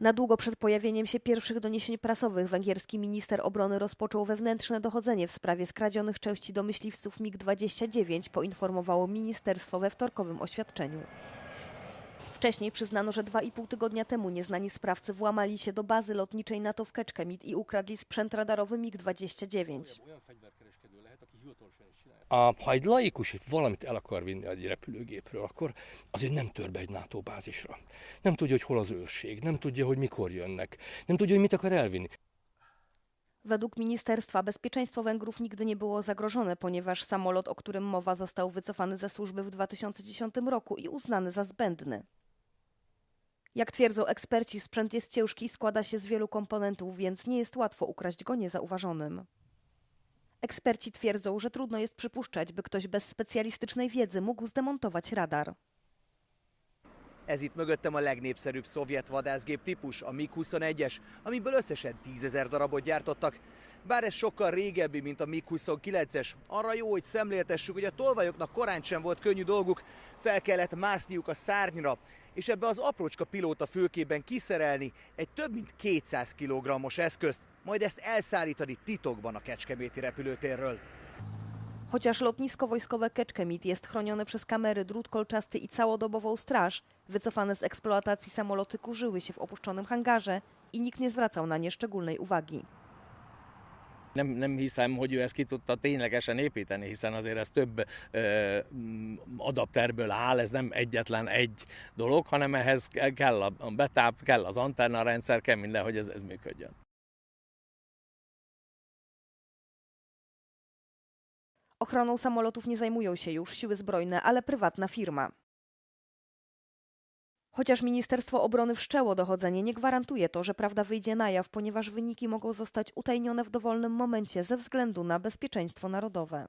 Na długo przed pojawieniem się pierwszych doniesień prasowych węgierski minister obrony rozpoczął wewnętrzne dochodzenie w sprawie skradzionych części do myśliwców MiG-29, poinformowało ministerstwo we wtorkowym oświadczeniu. Wcześniej przyznano, że dwa i pół tygodnia temu nieznani sprawcy włamali się do bazy lotniczej NATO w Kecskemét i ukradli sprzęt radarowy MiG-29. Olyan fegyverkereskedő lehet, aki hivatalosan is csinálja. A, ha egy laikus valamit el akar vinni egy repülőgépről, akkor azért nem tör be egy NATO bázisra. Nem tudja, hogy hol az őrség, nem tudja, hogy mikor jönnek, nem tudja, hogy mit akar elvinni. Według Ministerstwa Bezpieczeństwo Węgrów nigdy nie było zagrożone, ponieważ samolot, o którym mowa, został wycofany ze służby w 2010 roku i uznany za zbędny. Jak twierdzą eksperci, sprzęt jest ciężki i składa się z wielu komponentów, więc nie jest łatwo ukraść go niezauważonym. Eksperci twierdzą, że trudno jest przypuszczać, by ktoś bez specjalistycznej wiedzy mógł zdemontować radar. Ez itt mögöttem a legnépszerűbb szovjet vadászgép típus, a MiG-21-es, amiből összesen 10 ezer darabot gyártottak. Bár ez sokkal régebbi, mint a MiG-29-es, arra jó, hogy szemléltessük, hogy a tolvajoknak korán sem volt könnyű dolguk, fel kellett mászniuk a szárnyra, és ebbe az aprócska pilóta fülkében kiszerelni egy több mint 200 kg-os eszközt, majd ezt elszállítani titokban a Kecskeméti repülőtérről. Chociaż lotnisko wojskowe Kecskemét jest chronione przez kamery, drut kolczasty i całodobową straż, wycofane z eksploatacji samoloty kurzyły się w opuszczonym hangarze i nikt nie zwracał na nie szczególnej uwagi. Nem, nem hiszem, hogy ő ezt ki tudta ténylegesen építeni, hiszen azért ez több ö, adapterből áll, ez nem egyetlen egy dolog, hanem ehhez kell a betáp, kell az antennarendszer, kell minden, hogy ez, ez működjön. Ochroną samolotów nie zajmują się już siły zbrojne, ale prywatna firma. Chociaż Ministerstwo Obrony wszczęło dochodzenie, nie gwarantuje to, że prawda wyjdzie na jaw, ponieważ wyniki mogą zostać utajnione w dowolnym momencie ze względu na bezpieczeństwo narodowe.